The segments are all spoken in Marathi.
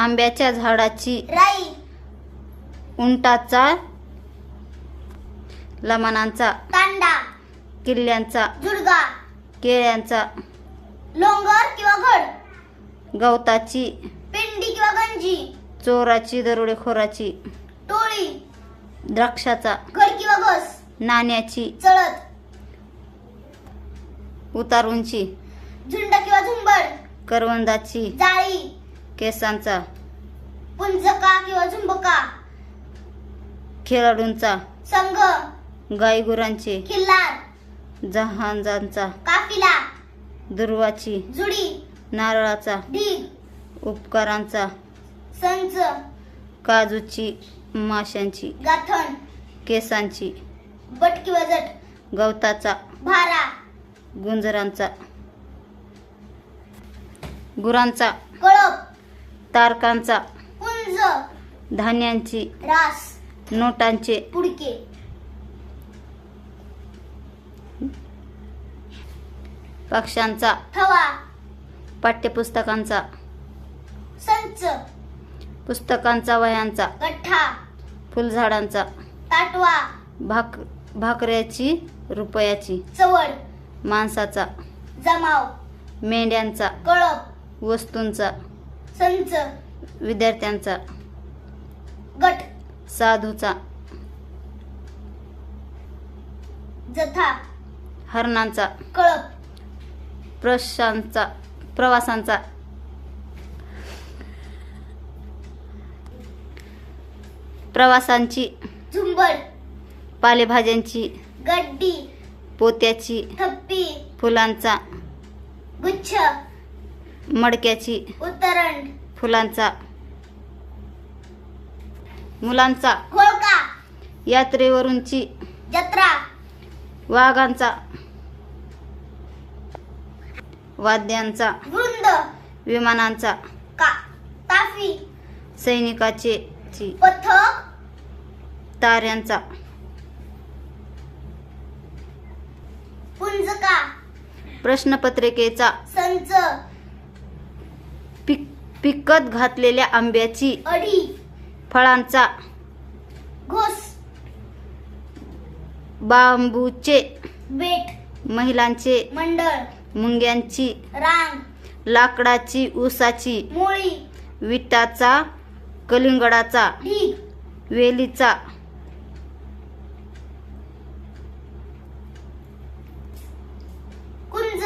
आंब्याच्या झाडाची राई. उंटाचा लमणांचा कांदा किल्ल्यांचा जुडगा केळ्यांचा लोंगर किंवा घड. गवताची पिंडी किंवा गंजी. चोराची दरोडेखोराची टोळी. द्राक्षाचा घड किंवा घस. नाण्याची चळत उतारूंची झुंड किंवा झुंबड. करवंदाची जाळी. केसांचा. पुंजका किंवा झुंबका खेळाडूंचा. संघ. गायगुरांचे. खिल्लार. जहाजांचा. काफिला. दुर्वाची. जुडी. नारळाचा. ढीग उपकारांचा. संच. काजूची. माशांची. गाथण. केसांची. बट किंवा जट. गवताचा. भारा. गुंजरांचा. गुरांचा. कळप. तारकांचा पुंज धान्यांची रास नोटांचे पुडके. पक्ष्यांचा थवा पाठ्यपुस्तकांचा संच पुस्तकांचा वह्यांचा गठ्ठा फुलझाडांचा ताटवा भाक भाकऱ्याची रुपयाची चवड माणसाचा जमाव मेंढ्यांचा कळप वस्तूंचा संच. विद्यार्थ्यांचा. गट. साधूचा. जथा. हरणांचा. कळप. प्रशांचा. प्रवासांचा. प्रवासांची. झुंबड. पालेभाज्यांची. गड्डी. पोत्याची. थप्पी. फुलांचा. गुच्छ. मडक्याची फुलांचा. मुलांचा. घोळका यात्रेवरूनची. जत्रा. वाघांचा. वाद्यांचा. वृंद. विमानांचा. का? ताफी. सैनिकाचे ची. पथक. ताऱ्यांचा. पुंजका. प्रश्नपत्रिकेचा. संच. पिकत घातलेल्या आंब्याची अडी फळांचा घोस. बांबूचे बेट. महिलांचे मंडळ. मुंग्यांची रांग. लाकडाची ऊसाची मुळी. विटाचा कलिंगडाचा ढीग. वेलीचा कुंज.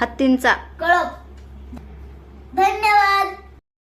हत्तींचा कळप.